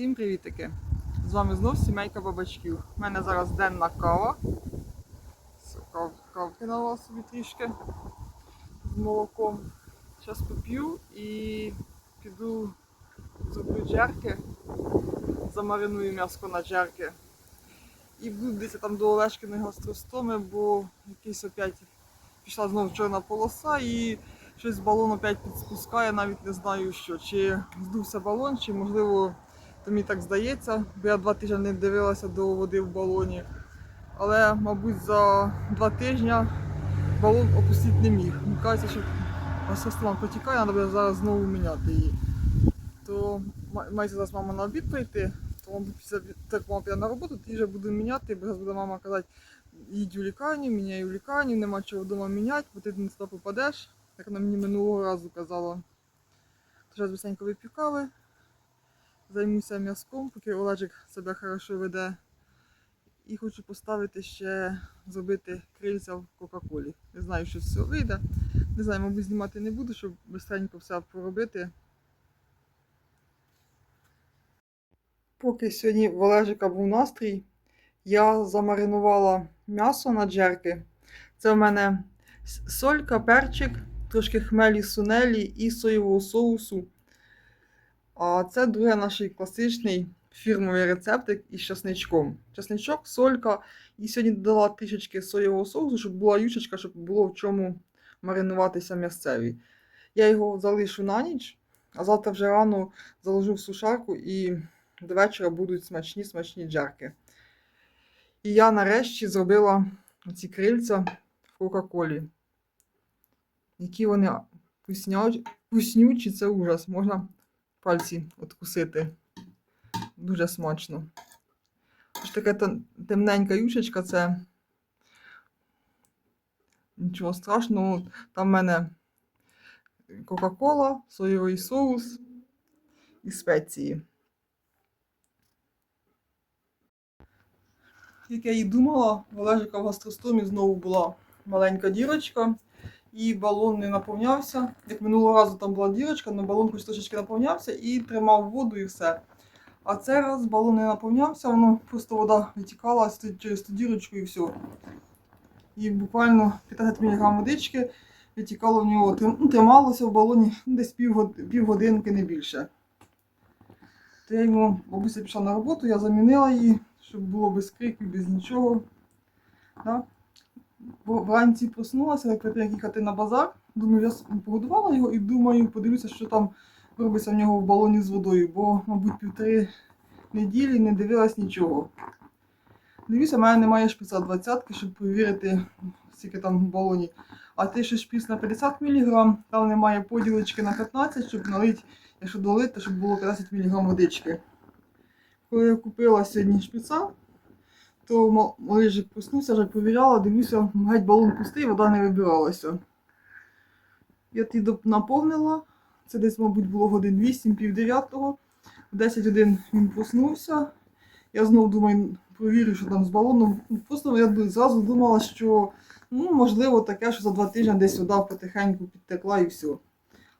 Всім привітики! З вами знов сімейка бабачків. У мене зараз денна кава. Кав, кавки налила собі трішки з молоком. Зараз поп'ю і піду зроблю джерки, замариную м'яско на джерки. І буду десь там до Олешкиної гастростоми, бо якийсь опять пішла знову чорна полоса і щось балон опять підспускає, навіть не знаю що. Чи здувся балон, чи можливо то мені так здається, бо я два тижні не дивилася до води в балоні. Але, мабуть, за два тижні балон опустити не міг. Мені кажеться, що гастростома протікає, треба зараз знову міняти її. То ма- мається зараз мама на обід прийти, то після так мама піде на роботу, тоді вже буду міняти, бо зараз буде мама казати, їдь у лікарню, міняй у лікарню, нема чого вдома міняти, бо ти не туди попадеш, як вона мені минулого разу казала. То зараз быстренько вип'ю кави, займуся м'язком, поки Олежик себе хорошо веде. І хочу поставити ще зробити крильця в Кока-Колі. Не знаю, що з цього вийде. Не знаю, мабуть, знімати не буду, щоб швидко все поробити. Поки сьогодні в Олежика був настрій, я замаринувала м'ясо на джерки. Це в мене с- солька, перчик, трошки хмелі сунелі і соєвого соусу. А це другий наш класичний фірмовий рецептик із часничком. Часничок, солька. І сьогодні додала трішечки соєвого соусу, щоб була юшечка, щоб було в чому маринуватися м'ясцеві. Я його залишу на ніч, а завтра вже рано заложу в сушарку і до вечора будуть смачні смачні джерки. І я нарешті зробила ці крильця в Кока-Колі. Які вони вкуснючі, це ужас. Можна пальці откусити. Дуже смачно. Ось така темненька юшечка, це нічого страшного. Там в мене Кока-Кола, соєвий соус і спеції. Як я і думала, в Олежика в гастростомі знову була маленька дірочка, і балон не наповнявся. Як минулого разу там була дірочка, але балон хоч трошечки наповнявся і тримав воду і все. А цей раз балон не наповнявся, воно просто вода витікала через ту дірочку і все. І буквально 15 мг водички витікало в нього, ну, трималося в балоні десь півгод- півгодинки, не більше. То я йому, бабуся пішла на роботу, я замінила її, щоб було без криків, без нічого. Да? Вранці проснулася, як перед їхати на базар. Думаю, я погодувала його і думаю, подивлюся, що там робиться в нього в балоні з водою, бо, мабуть, півтори неділі не дивилась нічого. Дивлюся, в мене немає шприца 20, щоб перевірити, скільки там в балоні. А те, що шприц на 50 мг, там немає поділочки на 15, щоб налити, якщо долити, щоб було 15 мг водички. Коли я купила сьогодні шприца, то ма- малижик проснувся, вже перевіряла, дивлюся, геть балон пустий, вода не вибиралася. Я доп- наповнила, це десь, мабуть, було годин 8, пів 9. В 10 годин він проснувся. Я знову думаю, провірю, що там з балоном. Просто я зразу думала, що ну, можливо таке, що за два тижні десь вода потихеньку підтекла і все.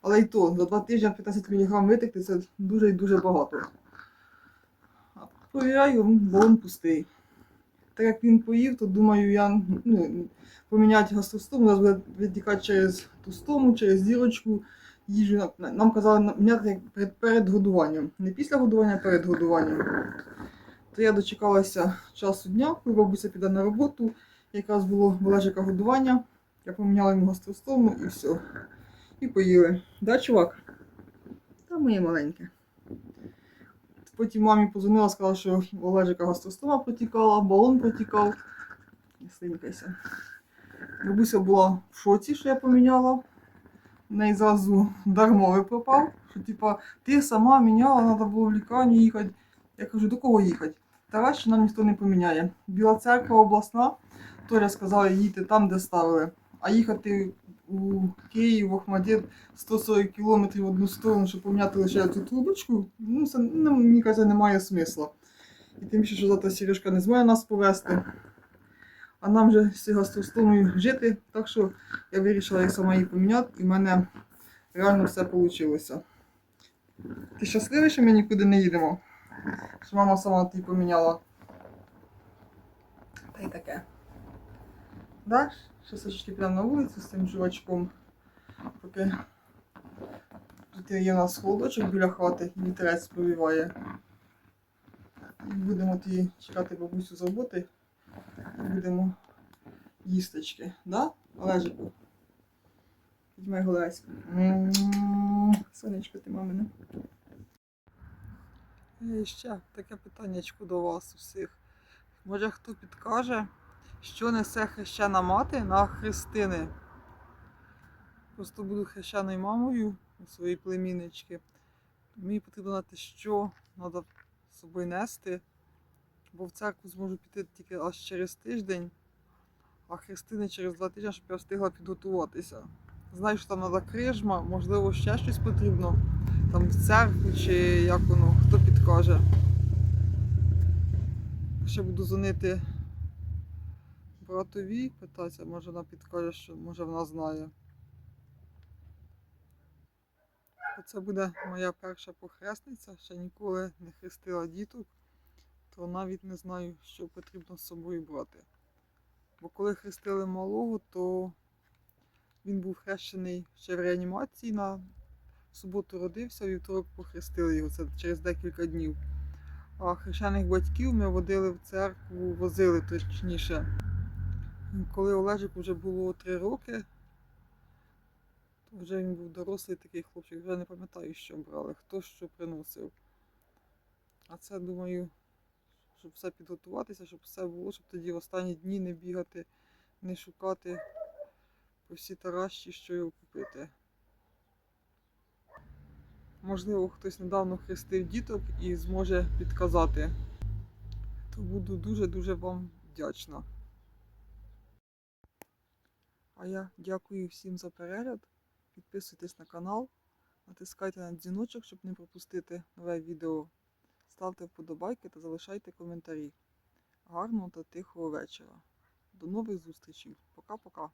Але й то, за два тижні 15 мг витекти це дуже і дуже багато. Провіряю, балон пустий. Так як він поїв, то думаю, я ну, поміняти гастростому, у нас буде витікати через ту стому, через дірочку їжу. Нам казали міняти перед, перед годуванням. Не після годування, а перед годуванням. То я дочекалася часу дня, коли бабуся піде на роботу. Якраз було Олежика годування. Я поміняла йому гастростому і все. І поїли. Да, чувак? Та моє маленьке. Потім мамі позвонила, сказала, що у Олежика гастростома протікала, балон протікав. Не слинькайся. Бабуся була в шоці, що я поміняла. В неї зразу дармовий пропав. Що типа ти сама міняла, треба було в лікарню їхати. Я кажу, до кого їхати? Та краще нам ніхто не поміняє. Біла церква обласна, Толя сказала, їдьте там, де ставили. А їхати у Київ, в Охмадит 140 кілометрів в одну сторону, щоб поміняти лише цю трубочку, ну це ну, мені каже, немає смисла. І тим більше, що завтра Сережка не зможе нас повезти. А нам вже з гастростомою жити, так що я вирішила їх сама її поміняти, і в мене реально все вийшло. Ти щасливий, що ми нікуди не їдемо? Що мама сама тобі поміняла. Та й таке. Да? Ще сочки підемо на вулицю з цим жувачком. Поки тут є у нас холодочок біля хати, і вітерець повіває. І будемо тоді чекати бабусю з роботи. І будемо їсточки. Да? Олежику? Візьми голеську. Сонечко ти мамине. І ще таке питаннячко до вас усіх. Може хто підкаже, що несе хрещена мати на хрестини? Просто буду хрещеною мамою у своєї племіннички. Мені потрібно знати, що треба з собою нести, бо в церкву зможу піти тільки аж через тиждень, а хрестини через два тижні, щоб я встигла підготуватися. Знаю, що там треба крижма, можливо, ще щось потрібно. Там в церкву чи як воно, хто підкаже. Ще буду дзвонити братові, питатися, може вона підкаже, що може вона знає. Оце буде моя перша похресниця, ще ніколи не хрестила діток, то навіть не знаю, що потрібно з собою брати. Бо коли хрестили малого, то він був хрещений ще в реанімації на суботу родився, вівторок похрестили його, це через декілька днів. А хрещених батьків ми водили в церкву, возили точніше. Коли Олежик вже було три роки, то вже він був дорослий такий хлопчик, вже не пам'ятаю, що брали, хто що приносив. А це, думаю, щоб все підготуватися, щоб все було, щоб тоді останні дні не бігати, не шукати по всі таращі, що його купити. Можливо, хтось недавно хрестив діток і зможе підказати. То буду дуже-дуже вам вдячна. А я дякую всім за перегляд. Підписуйтесь на канал, натискайте на дзвіночок, щоб не пропустити нове відео. Ставте вподобайки та залишайте коментарі. Гарного та тихого вечора. До нових зустрічей. Пока-пока.